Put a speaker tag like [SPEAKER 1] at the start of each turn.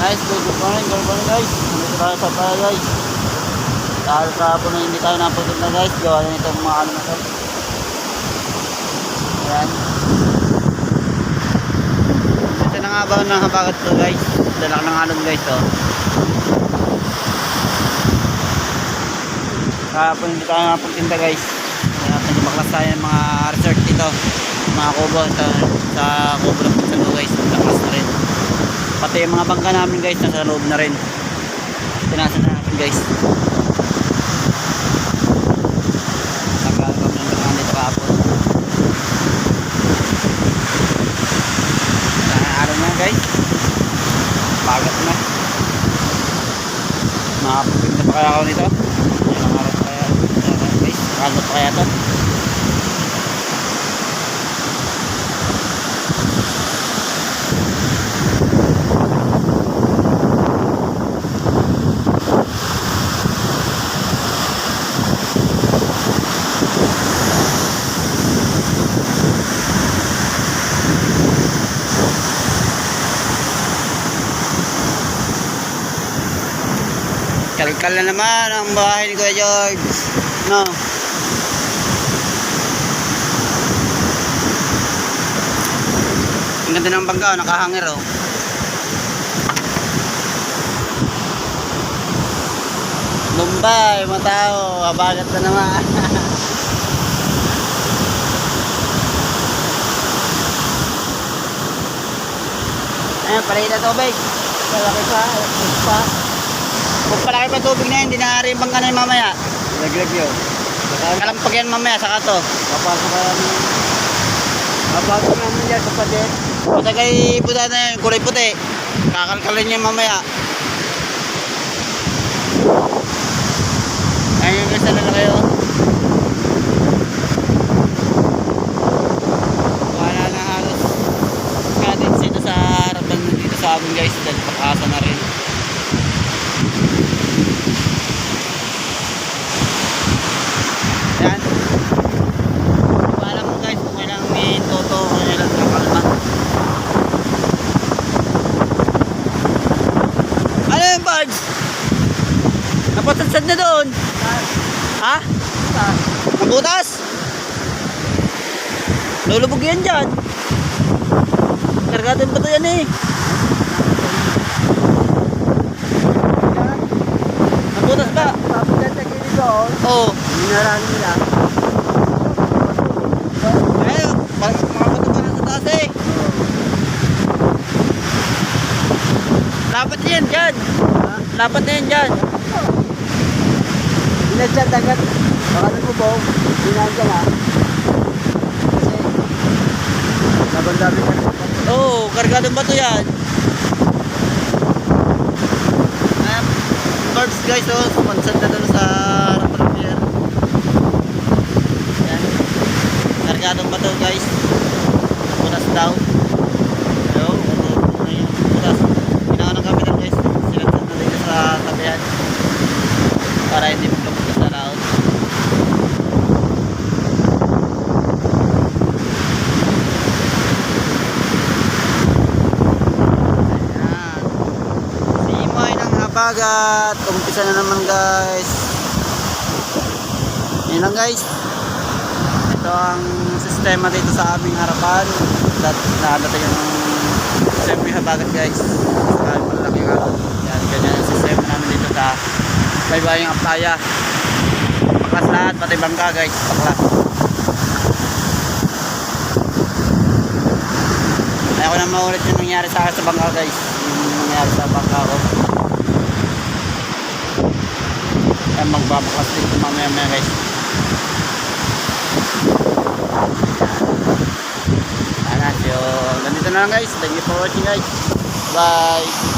[SPEAKER 1] Guys, good morning, good morning guys. Nandito tayo sa pala guys. Dahil kahapon na hindi tayo napunta guys. Gawa na itong mga ano na to. Ayan. Ito na nga ba ng habagat to guys. Dala ng alon guys oh. Kahapon hindi tayo napunta guys. Kaya natin baklas tayo ng mga research dito. Mga kubo sa, sa kubo ng sa guys. Baklas na rin. Pati yung mga bangka namin guys nasa loob na rin. Pinasa na natin guys. Tagal kami ng bangka dito kahapon. Araw na guys. Pagat na. Makapagpinta pa kaya ako nito. Ilang araw pa kaya. Guys, kalot pa kaya to. Kalkal na naman ang bahay ni Kuya George. No. Ang ganda ng bangka, nakahangir oh. Bombay, mga tao, habagat na naman. Ayan, palay na tubig. Malaki pa, pa. Kung palaki pa tubig na yun, hindi na rin bangka na yun mamaya.
[SPEAKER 2] Laglag yun.
[SPEAKER 1] Kalampag yan mamaya, saka to.
[SPEAKER 2] Papasok ka namin. Papasok namin dyan sa padet.
[SPEAKER 1] Punta kay puta na yun, kulay puti. Kakalkalin niya mamaya. Ayun ano na kayo? Wala na halos kadits dito sa harapan dito sa amin guys. Dahil pakasa na rin. Napatansad na doon. Ha? Nabutas? Lulubog yan dyan. Kargadan pa to yan eh. Nabutas ba?
[SPEAKER 2] Tapos dyan sa gilid doon,
[SPEAKER 1] Oo.
[SPEAKER 2] minarang nila.
[SPEAKER 1] Ay, mga bato pa lang sa taas eh. Lapat na yan dyan. Lapat na yan dyan.
[SPEAKER 2] Binadyan dagat. Baka nagubog. Binadyan na. Kasi, nabandami ka na.
[SPEAKER 1] Oo, oh, kargadong bato yan. Ayan, birds guys, oh, sponsored na doon sa harapan ng pier. Ayan, kargadong bato guys. Punas daw. Ano, ano yung punas. Ginawa ng kapital guys, sinagsan na dito sa tabihan. Para hindi magkapunta sa laot. Ayan. Simoy habagat. Umpisa na naman guys. Yan lang guys. Ito ang sistema dito sa aming harapan. Dat nadating yung siyempre habagat guys. Sa aming malalaking alon. Yan, ganyan ang sistema namin dito sa baybayang aplaya. Baklas lahat, pati bangka guys. Baklas. Ayaw ko na maulit yung nangyari sa akin sa bangka guys. Yung nangyari sa bangka magbabakas dito mamaya maya guys. Ayan. Ayan, so ganito na lang guys. Thank you for watching guys. Bye.